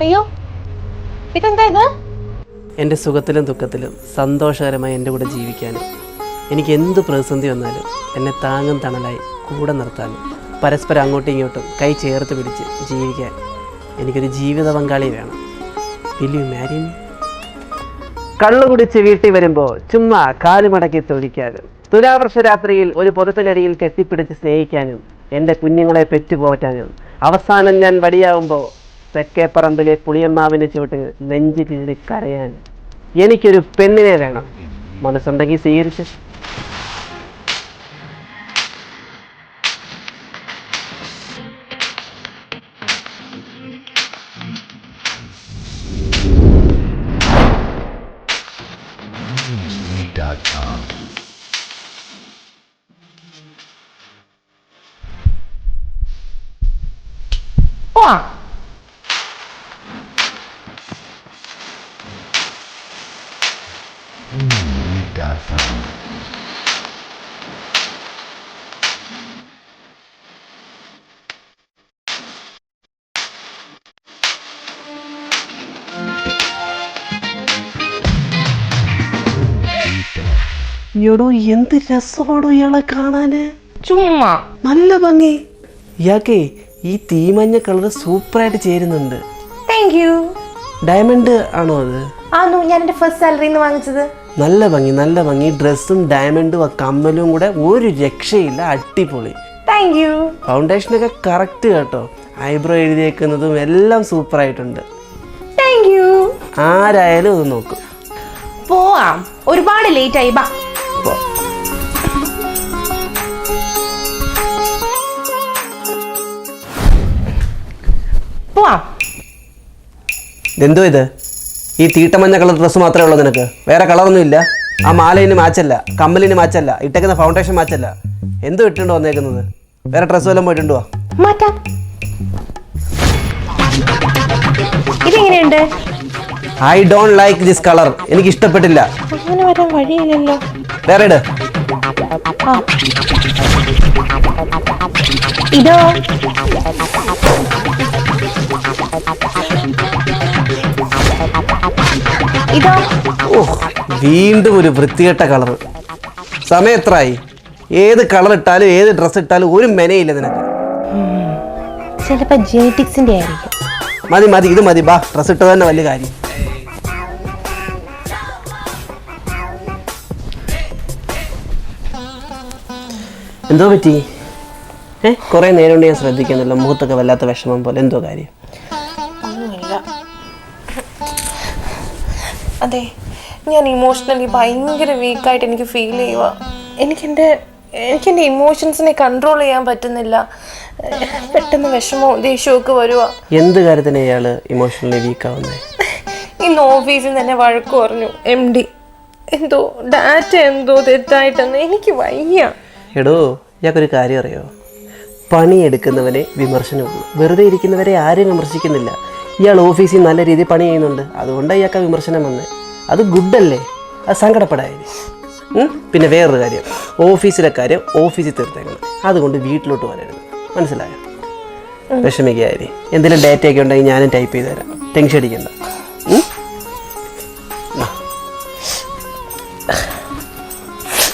അയ്യോ ഇതെന്താ ഇത് എന്റെ സുഖത്തിലും ദുഃഖത്തിലും സന്തോഷകരമായി എന്റെ കൂടെ ജീവിക്കാനും എനിക്ക് എന്ത് പ്രതിസന്ധി വന്നാലും എന്നെ താങ്ങും തണലായി കൂടെ നിർത്താനും പരസ്പരം അങ്ങോട്ടും ഇങ്ങോട്ടും കൈ ചേർത്ത് പിടിച്ച് ജീവിക്കാൻ എനിക്കൊരു ജീവിത പങ്കാളി വേണം. വില്യു മാരി കള്ളു കുടിച്ച് വീട്ടിൽ വരുമ്പോൾ ചുമ്മാ കാലുമടക്കി തൊഴിക്കാനും തുലാവർഷ രാത്രിയിൽ ഒരു പുതപ്പിനടിയിൽ കെട്ടിപ്പിടിച്ച് സ്നേഹിക്കാനും എന്റെ കുഞ്ഞുങ്ങളെ പെറ്റുപോറ്റാനും അവസാനം ഞാൻ വടിയാവുമ്പോൾ തെക്കേപ്പറമ്പിലെ പുളിയമ്മാവിനെ ചുവട്ട് നെഞ്ചു കീറി കരയാൻ. എനിക്കൊരു പെണ്ണിനെ വേണം. മനസ്സുണ്ടെങ്കിൽ സ്വീകരിച്ച്. എടോ എന്ത് രസമാണോ ഇയാളെ കാണാന്? ചുമ്മാ. നല്ല ഭംഗി. ഇയാൾക്ക് ഈ തീമഞ്ഞ കളർ സൂപ്പറായിട്ട് ചേരുന്നുണ്ട്. താങ്ക് യു ഡയമണ്ട് ആണോ അത്? ആണോ ഞാൻ എന്റെ ഫസ്റ്റ് സാലറിന്ന് വാങ്ങിച്ചത്. നല്ല ഭംഗി നല്ല ഭംഗി. ഡ്രസ്സും ഡയമണ്ടും കമ്മലും കൂടെ ഒരു രക്ഷയില്ല അടിപൊളി. താങ്ക് യു ഫൗണ്ടേഷനൊക്കെ കറക്റ്റ് കേട്ടോ. ഐബ്രോ എഴുതിയേക്കുന്നതും എല്ലാം സൂപ്പർ ആയിട്ടുണ്ട്. താങ്ക് യു ആരായാലും ഒന്ന് നോക്കും. പോവാം. ഒരുപാട് ലേറ്റ് ആയി. ബാ. പോവാം. എന്തോ ഇത്? ഈ തീട്ടമഞ്ഞ കളർ ഡ്രസ്സ് മാത്രമേ ഉള്ളൂ നിനക്ക്. വേറെ കളറൊന്നും ഇല്ല. ആ മാലയിന് മാച്ചല്ല കമ്മലിന് മാച്ചല്ല ഇട്ടേക്കുന്ന ഫൗണ്ടേഷൻ മാച്ചല്ല എന്തോ ഇട്ടുണ്ടോ വന്നേക്കുന്നത്? വേറെ ഡ്രസ്സ് വല്ലതും പോയിട്ടുണ്ടോ? മാറ്റാം. ഇതെങ്ങനെയുണ്ട്? I don't like this colour എനിക്ക് ഇഷ്ടപ്പെട്ടില്ല. അങ്ങനെ വരാൻ വഴിയില്ലല്ലോ. വേറെ ഇട്. ഇതോ? ഇതോ. ഓ വീണ്ടും ഒരു വൃത്തികെട്ട കളർ സമയം എത്രയായി ഏത് കളർ ഇട്ടാലും ഏത് ഡ്രസ്സ് ഇട്ടാലും ഒരു മെനയില്ല നിനക്ക്. ചിലപ്പോ ജെനറ്റിക്സിന്റെ ആയിരിക്കും. മതി മതി ഇത് മതി. ബാ ഡ്രസ് ഇട്ടത് തന്നെ വലിയ കാര്യം. എന്തോ പറ്റി? ഏ കുറേ നേരം കൊണ്ട് ഞാൻ ശ്രദ്ധിക്കുന്നില്ല. മുഖത്തൊക്കെ വല്ലാത്ത വിഷമം പോലെ. എന്തോ കാര്യം? അതെ ഞാൻ ഇമോഷണലി ഭയങ്കര വീക്കായിട്ട് എനിക്ക് ഫീൽ ചെയ്യുക എനിക്കെന്റെ എനിക്കെന്റെ ഇമോഷൻസിനെ കൺട്രോൾ ചെയ്യാൻ പറ്റുന്നില്ല. പെട്ടെന്ന് വിഷമവും ദേഷ്യവും ഒക്കെ വരുക എന്ത് കാര്യത്തിന് ഇയാൾ ഇമോഷണലി വീക്കാവുന്നത് ഇന്ന് ഓഫീസിൽ തന്നെ വഴക്ക് പറഞ്ഞു എം ഡി എന്തോ ഡാറ്റ എന്തോ തെറ്റായിട്ടെന്ന് എനിക്ക് വയ്യ. എടോ ഇയാൾക്കൊരു കാര്യം അറിയോ പണിയെടുക്കുന്നവനെ വിമർശനമുള്ളൂ വെറുതെ ഇരിക്കുന്നവരെ ആരും വിമർശിക്കുന്നില്ല. ഇയാൾ ഓഫീസിൽ നല്ല രീതിയിൽ പണി ചെയ്യുന്നുണ്ട്. അതുകൊണ്ട് ഇയാൾക്ക് വിമർശനം വന്നത് അത് ഗുഡല്ലേ? അത് സങ്കടപ്പെടായത് പിന്നെ വേറൊരു കാര്യം. ഓഫീസിലെ കാര്യം ഓഫീസിൽ തീർത്തേക്കണം. അതുകൊണ്ട് വീട്ടിലോട്ട് വരരുത്. മനസ്സിലായോ? വിഷമിക്കാരി എന്തെങ്കിലും ഡേറ്റ ഒക്കെ ഉണ്ടെങ്കിൽ ഞാനും ടൈപ്പ് ചെയ്ത് തരാം. ടെൻഷൻ അടിക്കണ്ട?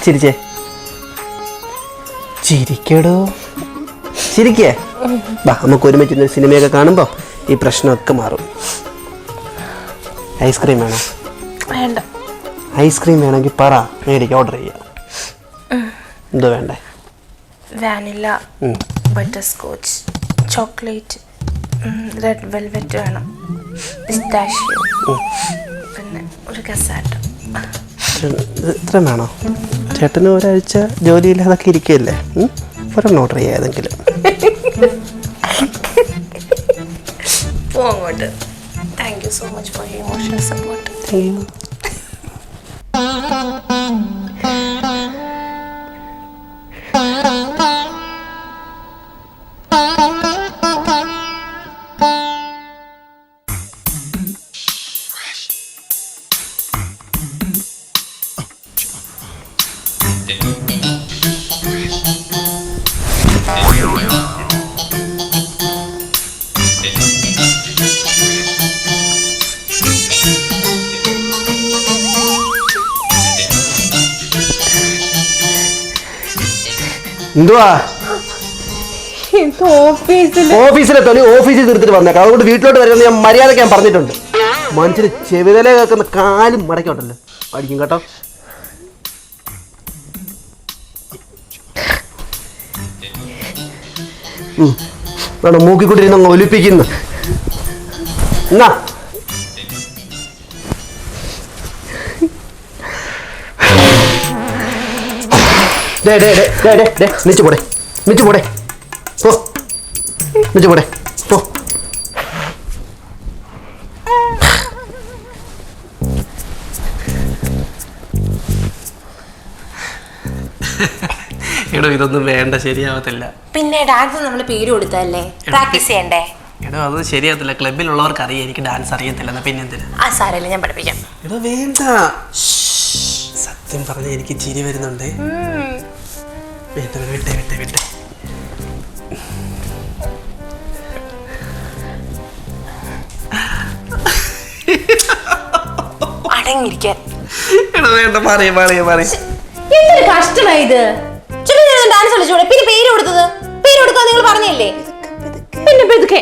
ചിരിച്ചേ. ചിരിക്കടോ. ചിരിക്കേ. ബാ നമുക്ക് ഒരുമിച്ച് സിനിമയൊക്കെ കാണുമ്പോൾ ഈ പ്രശ്നമൊക്കെ മാറും. ഐസ്ക്രീം വേണോ? വേണ്ട. ഐസ്ക്രീം വേണമെങ്കിൽ പറ. മേടിക്കാം ഓർഡർ ചെയ്യാം. എന്തോ വേണ്ടേ? Vanilla butterscotch chocolate red velvet വേണം. പിസ്താഷ്യോ പിന്നെ ഒരു കസാട്ട ഇത് ഇത്ര വേണോ? ചേട്ടന് ഒരാഴ്ച ജോലിയില്ലാതൊക്കെ ഇരിക്കുകയല്ലേ? ഒരെണ്ണം ഓർഡർ ചെയ്യാം ഏതെങ്കിലും. പോ അങ്ങോട്ട് thank you so much for emotional support എന്തുവാ? ഓഫീസിൽ ഓഫീസിലെ? തൊലി ഓഫീസിൽ തീർത്തിട്ട് വന്നേക്കാം. അതുകൊണ്ട് വീട്ടിലോട്ട് വരുന്നത് ഞാൻ മര്യാദയ്ക്ക് ഞാൻ പറഞ്ഞിട്ടുണ്ട്. മനുഷ്യന് ചെവിതല കേൾക്കുന്ന കാലും മടക്കോട്ടല്ലോ പഠിക്കും കേട്ടോ. മൂക്കിക്കൊണ്ടിരുന്ന് അങ്ങ് ഒലിപ്പിക്കുന്നു എന്നാ? ഡേ ഡേ ഡേ ഡേ ഡേ ഡേ നിച്ചു പോടെ നിച്ചു പോടെ. പോ നിച്ചു പോടെ പോ. എടോ ഇതൊന്നും വേണ്ട ശരിയാവത്തില്ല. പിന്നെ ഡാൻസ് നമ്മൾ പേര് കൊടുത്തല്ലേ പ്രാക്ടീസ് ചെയ്യണ്ടേ? എടോ അത് ശരിയാവത്തില്ല. ക്ലബിലുള്ളവർക്ക് അറിയാം എനിക്ക് ഡാൻസ് അറിയത്തില്ല പിന്നെ എന്തിനാ? ആ സാരമില്ല ഞാൻ പഠിപ്പിക്കാം. എടോ വേണ്ട. സത്യം പറഞ്ഞ എനിക്ക് ചിരി വരുന്നുണ്ട്. വേണ്ട വിട്ടെ വിട്ടെ വിട്ടെ. അടങ്ങിയിരിക്കാൻ. എടോ വേണ്ട എന്തൊരു കഷ്ടമായി ഇത്. ഡാൻസ് കളിച്ചൂടെ? പിന്നെ പേര് കൊടുത്തത്? പേര് കൊടുക്കാൻ നിങ്ങൾ പറഞ്ഞില്ലേ? പിന്നെ പെതുക്കെ.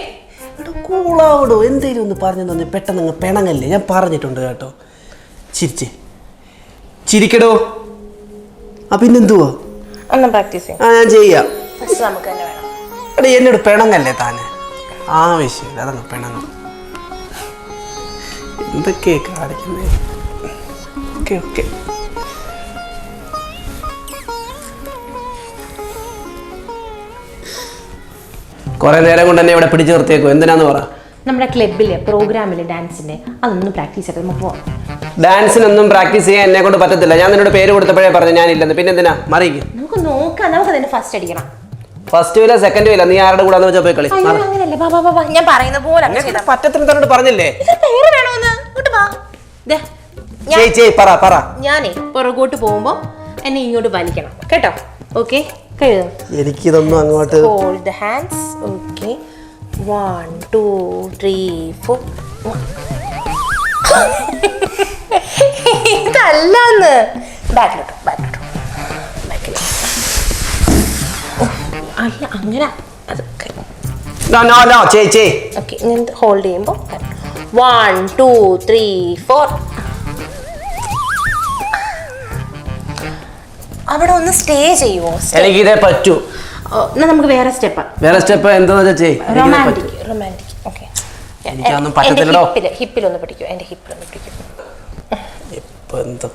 എടോ കൂളാവടോ. എന്തേലും ഒന്ന് പറഞ്ഞു തന്നെ. പെട്ടെന്ന് അങ്ങ് പിണങ്ങല്ലേ? ഞാൻ പറഞ്ഞിട്ടുണ്ട് കേട്ടോ. ചിരിച്ചേ. ചിരിക്കടോ. ആ പിന്നെന്തുവാ? ഒന്ന് പ്രാക്ടീസ് ചെയ്യാം. ആ ഞാൻ ചെയ്യാം. ഫസ്റ്റ് നമുക്ക് തന്നെ വേണം. എടാ എന്നോട് പിണങ്ങല്ലേ താനെ? ആവശ്യമില്ല അതങ്ങ് പിണങ്ങ. എന്തൊക്കെയാ കാണിക്കുന്നേ? Okay okay. കുറെ നേരം കൊണ്ട് തന്നെ ഇവിടെ പിടിച്ചു നിർത്തിയേക്കും. എന്തിനാന്ന് പറ? നമ്മുടെ ക്ലബിലെ പ്രോഗ്രാമിലെ ഡാൻസിന്റെ അതൊന്ന് പ്രാക്ടീസ് ആയിട്ട് നമുക്ക് പോവാം. ഡാൻസിനൊന്നും പ്രാക്ടീസ് ചെയ്യാൻ എന്നെ കൊണ്ട് പറ്റത്തില്ല. ഞാൻ നിന്നോട് പേര് കൊടുത്തപ്പോഴേ പറഞ്ഞു ഞാനില്ലെന്ന്. പിന്നെ എന്തിനാ മറിയിക്ക് നമുക്ക് നോക്കാം. നമുക്ക് അതിന്റെ ഫസ്റ്റ് അടിക്കണം. ഫസ്റ്റ് വില സെക്കൻഡ് വില. നീ ആരുടെ കൂടെ വെച്ചാൽ പോയി കളി. അങ്ങനെയല്ലേ? ബാ ബാ ഞാൻ പറയുന്ന പോലെ. പറ്റത്തില്ല തന്നോട് പറഞ്ഞില്ലേ? പേര് വേണോന്ന്? ഇങ്ങോട്ട് വാ. ദേ, ചെയ് ചെയ് പറ പറ. ഞാനേ പുറകോട്ട് പോകുമ്പോ എന്നെ ഇങ്ങോട്ട് വലിക്കണം. കേട്ടോ? ഓക്കെ കഴിയും എനിക്കിതൊന്നും അങ്ങോട്ട് hold the hands okay one two three four ഇതല്ലെന്ന്. ബാക്കിലോട്ടോ ബാക്കിലോട്ടോ ബാക്കിലോട്ടോ അല്ല അങ്ങനെ. ചെയ് ഓക്കെ ഞാൻ ഹോൾഡ് ചെയ്യുമ്പോൾ വൺ ടു ത്രീ ഫോർ അവിടെ ഒന്ന് സ്റ്റേ ചെയ്യുമോ എനിക്കിതേ പറ്റൂ. എന്നാ നമുക്ക് വേറെ സ്റ്റെപ്പ് വേറെ സ്റ്റെപ്പ് എന്താ വെച്ചാൽ ചെയ്. റൊമാന്റിക് റൊമാന്റിക് ഓക്കെ എനിക്കതൊന്നും പറ്റത്തില്ലടോ. ഒന്ന് ഹിപ്പിലൊന്ന് പിടിക്കൂ എന്റെ ഹിപ്പിലൊന്ന് പിടിക്കൂ. എന്താ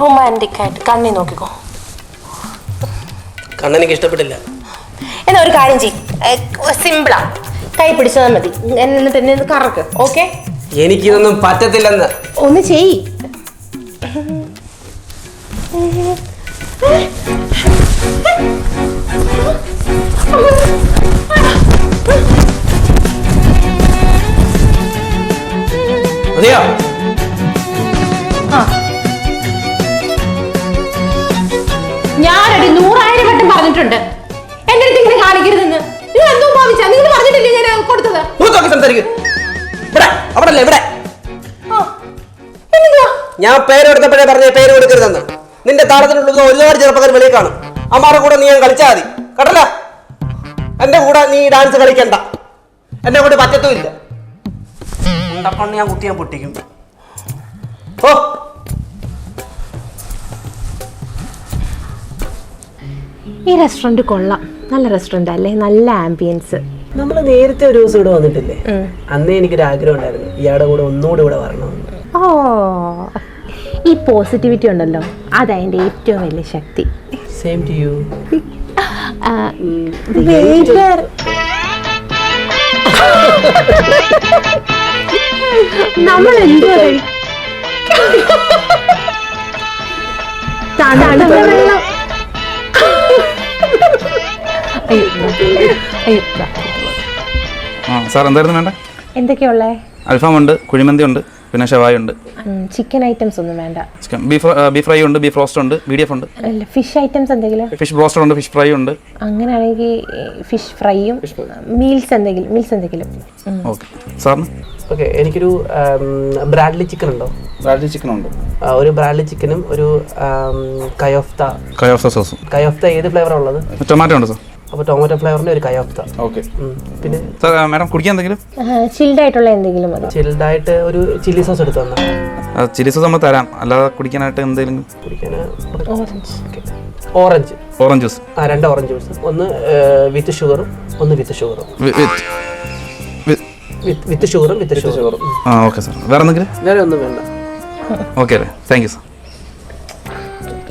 റൊമാന്റിക് ആയിട്ട് കണ്ണി നോക്കിക്കോ. കണ്ണെനിക്ക് ഇഷ്ടപ്പെട്ടില്ല. എന്നാ ഒരു കാര്യം ചെയ്യും. സിമ്പിളാ. കൈ പിടിച്ചാൽ മതി. എന്നിട്ട് എന്നെ കറക്ക്. ഓക്കെ? എനിക്കിതൊന്നും പറ്റത്തില്ലെന്ന്. ഒന്ന് ചെയ് മതിയോ ഞാനടി നൂറായിരം വട്ടം പറഞ്ഞിട്ടുണ്ട്. എന്റെ അടുത്ത് ഇങ്ങനെ കാണിക്കരുതെന്ന്. നിങ്ങൾ എന്തോ ഭാവിച്ചാ? നിങ്ങൾ പറഞ്ഞിട്ടില്ലേ ഞാൻ കൊടുത്തത്? നോക്കി സംസാരിക്കും. ഇവിടെ അവിടെ അല്ലേ ഇവിടെ? ഞാൻ പേര് എടുത്തപ്പോഴേ പറഞ്ഞ പേര് കൊടുക്കരുതെന്ന്. നിന്റെ താളത്തിനുള്ള ഒരുപാട് ചെറുപ്പക്കാർ വെളിയിൽ കാണും. അമ്മാരുടെ കൂടെ നീ ഞാൻ കളിച്ചാൽ മതി. കേട്ടല്ല? എന്റെ കൂടെ നീ ഡാൻസ് കളിക്കണ്ട. എന്നെ കൊണ്ട് പറ്റത്തുമില്ല. ഉണ്ടപ്പണ്ട് ഞാൻ കുത്തി ഞാൻ പൊട്ടിക്കും. ഓ. ഈ റെസ്റ്റോറന്റ് കൊള്ളാം. നല്ല റെസ്റ്റോറന്റ് അല്ലേ? നല്ല ആംബിയൻസ് നമ്മൾ നേരത്തെ ഒരു ദിവസം ഇവിടെ വന്നിട്ടില്ലേ? അന്നേ എനിക്കൊരു ആഗ്രഹം ഉണ്ടായിരുന്നു. ഇയാളുടെ കൂടെ ഒന്നുകൂടെ ഇവിടെ വരണമെന്ന് ഓ. ഈ പോസിറ്റിവിറ്റി ഉണ്ടല്ലോ. അതാ എന്റെ ഏറ്റവും വലിയ ശക്തി. Same to you Waiter. നമ്മൾ എന്തുവാ കഴി- തണുത്ത വെള്ളം. ആ സാർ എന്തായിരുന്നു വേണ്ട? എന്തൊക്കെയുള്ളേ? അൽഫാം ഉണ്ട് കുഴിമന്തി ഉണ്ട് പിന്നെ ഷവായ ഉണ്ട് ചിക്കൻ ഐറ്റംസ് ഒന്നും വേണ്ട. ചിക്കൻ ബീഫ് ബീഫ് ഫ്രൈ ഉണ്ട് ബീഫ് റോസ്റ്റ് ഉണ്ട് ബി ഡി എഫ് ഉണ്ട്. അല്ല ഫിഷ് ഐറ്റംസ് എന്തെങ്കിലും? ഫിഷ് ബ്രോസ്റ്റർ ഉണ്ട് ഫിഷ് ഫ്രൈ ഉണ്ട്. അങ്ങനെയാണെങ്കിൽ ഫിഷ് ഫ്രൈയും മീൽസ് എന്തെങ്കിലും മീൽസ് എന്തെങ്കിലും. ഓക്കെ. സാറിന്? ഓക്കെ എനിക്കൊരു ബ്രാഡ്ലി ചിക്കൻ ഉണ്ടോ? ബ്രാഡ്ലി ചിക്കൻ ഉണ്ട്. ഒരു ബ്രാഡ്ലി ചിക്കനും ഒരു ആം, കയോഫ്ത. കയോഫ്ത സോസും കയോഫ്ത ഏത് ഫ്ലേവറാണ് ഉള്ളത്? ടൊമാറ്റോ ഉണ്ട് സാർ അപ്പോൾ ടൊമാറ്റോ ഫ്ലേവറിന്റെ ഒരു കയോഫ്ത. ഓക്കെ പിന്നെ? സാർ മാഡം കുടിക്കാൻ എന്തെങ്കിലും? ചിൽഡ് ആയിട്ടുള്ള എന്തെങ്കിലും മതി. ചിൽഡ് ആയിട്ട് ഒരു ചില്ലി സോസ് എടുത്തു തന്നെ. ചില്ലി സോസ് നമ്മൾ തരാം. അല്ലാതെ കുടിക്കാനായിട്ട് എന്തെങ്കിലും? കുടിക്കാൻ ഓറഞ്ച് ഓറഞ്ച് ജ്യൂസ് ആ രണ്ട് ഓറഞ്ച് ജ്യൂസ് ഒന്ന് വിത്ത് ഷുഗറും ഒന്ന് വിത്ത് ഷുഗറും വിത്ത് വിത്ത് ഷുഗറും വിത്ത് ഷുഗറും. ആ ഓക്കെ സാർ. വേറെ എന്തെങ്കിലും വേറെ ഒന്നും വേണ്ട. ഓക്കെ അല്ലേ. Thank you sir.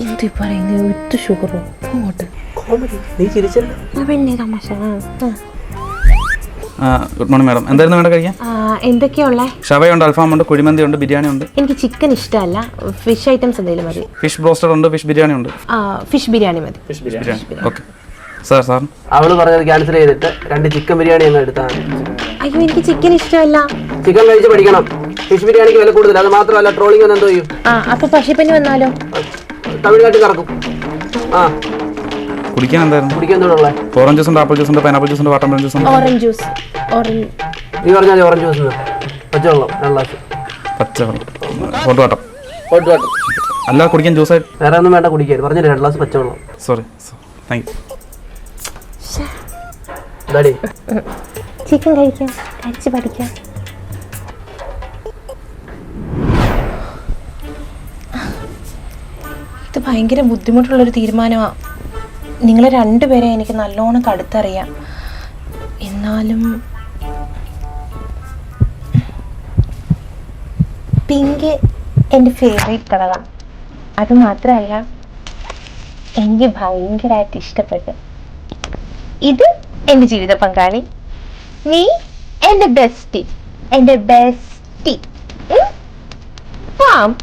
എന്ത് പറയുന്നത് വിത്ത് ഷുഗറോ. അങ്ങോട്ട്. കോമഡി. നീ ചിരിച്ചല്ലോ? പിന്നെ തമാശ. Good morning madam. എന്തായിരുന്നു വേണ്ട കഴിക്കാൻ? എന്തൊക്കെയുള്ള ഷവയുണ്ട് അൽഫാമുണ്ട് കുഴിമന്തി ഉണ്ട് ബിരിയാണി ഉണ്ട് എനിക്ക് ചിക്കൻ ഇഷ്ടമല്ല. ഫിഷ് ഐറ്റംസ് എന്തെങ്കിലും മതി. ഫിഷ് ബ്രോസ്റ്റഡ് ഉണ്ട് ഫിഷ് ബിരിയാണി ഉണ്ട്. ഫിഷ് ബിരിയാണി മതി. Fish biryani. Okay. Sir sir അവൾ പറഞ്ഞത് ക്യാൻസൽ ചെയ്തിട്ട് രണ്ട് ചിക്കൻ ബിരിയാണി അങ്ങ് എടുത്താണ് അയ്യോ എനിക്ക് ചിക്കൻ ഇഷ്ടമല്ല. ചിക്കൻ കഴിച്ച് പഠിക്കണം ഫിഷ് ബിരിയാണിക്ക് വില കൂടുതൽ അത് മാത്രമല്ല ട്രോളിംഗ് എന്തോ ചെയ്യും? ആ അപ്പൊ പക്ഷിപ്പനി വന്നാലോ? തമിഴ്നാട്ടിൽ കറക്കും. ആ. കുടിക്കാൻ എന്തായിരുന്നു? കുടിക്കാൻ എന്തുള്ള ഓറഞ്ച് ജ്യൂസ് ഉണ്ട് ആപ്പിൾ ജ്യൂസ് ഉണ്ട് പൈനാപ്പിൾ ജ്യൂസ് ഉണ്ട് വാട്ടർ ജ്യൂസ് ഉണ്ട്. ഓറഞ്ച് ജ്യൂസ് ഓറഞ്ച് നീ പറഞ്ഞാൽ ഓറഞ്ച് ജ്യൂസ് പച്ചവെള്ളം രണ്ട് ഗ്ലാസ് പച്ചവെള്ളം. ഹോട്ട് വാട്ടർ അല്ലാതെ കുടിക്കാൻ ജ്യൂസായിട്ട് വേറെ ഒന്നും വേണ്ട കുടിക്കരുത് പറഞ്ഞില്ല രണ്ട് ഗ്ലാസ് പച്ചവെള്ളം. Sorry thank you daddy chicken കഴിക്കാം. കഴിച്ച് പഠിക്കാം ഇത് ഭയങ്കര ബുദ്ധിമുട്ടുള്ളൊരു തീരുമാനമാണ് നിങ്ങളെ രണ്ടുപേരെ എനിക്ക് നല്ലോണം കടുത്തറിയാം. എന്നാലും പിങ്ക് എന്റെ ഫേവറേറ്റ് കളറാണ് അത് മാത്രമല്ല എനിക്ക് ഭയങ്കരമായിട്ട് ഇഷ്ടപ്പെട്ടു. ഇത് എന്റെ ജീവിത പങ്കാളി. Me and the bestie. And the bestie. Hmm?